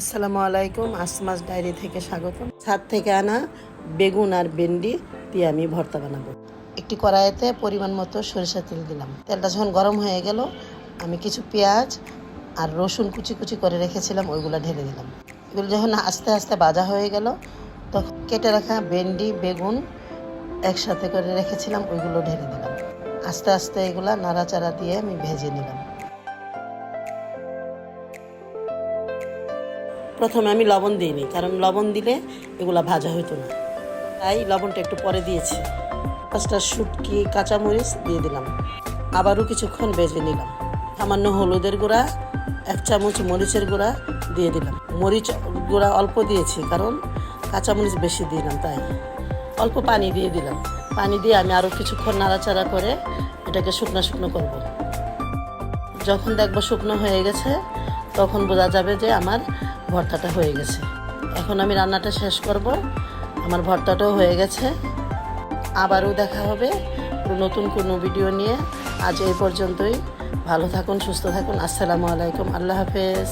আসসালামু আলাইকুম আসমাস ডায়েরি থেকে স্বাগত ছাদ থেকে আনা বেগুন আর ভেন্ডি দিয়ে আমি ভর্তা বানাবো। একটি কড়াইতে পরিমাণ মতো সরিষা তেল দিলাম। তেলটা যখন গরম হয়ে গেল, আমি কিছু পেঁয়াজ আর রসুন কুচি কুচি করে রেখেছিলাম, ওইগুলো ঢেলে দিলাম। এগুলো যখন আস্তে আস্তে ভাজা হয়ে গেল, তখন কেটে রাখা ভেন্ডি, বেগুন একসাথে করে রেখেছিলাম, ওইগুলো ঢেলে দিলাম। আস্তে আস্তে এগুলা নাড়াচাড়া দিয়ে আমি ভেজে নিলাম। প্রথমে আমি লবণ দিইনি, কারণ লবণ দিলে এগুলা ভাজা হতো না। তাই লবণটা একটু পরে দিয়েছি। পাঁচটা শুটকি, কাঁচামরিচ দিয়ে দিলাম। আবারও কিছুক্ষণ ভেজে নিলাম। সামান্য হলুদের গুঁড়া, এক চামচ মরিচের গুঁড়া দিয়ে দিলাম। মরিচ গুঁড়া অল্প দিয়েছি, কারণ কাঁচামরিচ বেশি দিলাম তাই। অল্প পানি দিয়ে দিলাম। পানি দিয়ে আমি আরও কিছুক্ষণ নাড়াচাড়া করে এটাকে শুকনো শুকনো করব। যখন দেখব শুকনো হয়ে গেছে, তখন বোঝা যাবে যে আমার ভর্তাটা হয়ে গেছে। এখন আমি রান্নাটা শেষ করব। আমার ভর্তাটাও হয়ে গেছে। আবারও দেখা হবে নতুন কোনো ভিডিও নিয়ে। আজ এই পর্যন্তই। ভালো থাকুন, সুস্থ থাকুন। আসসালামু আলাইকুম। আল্লাহ হাফেজ।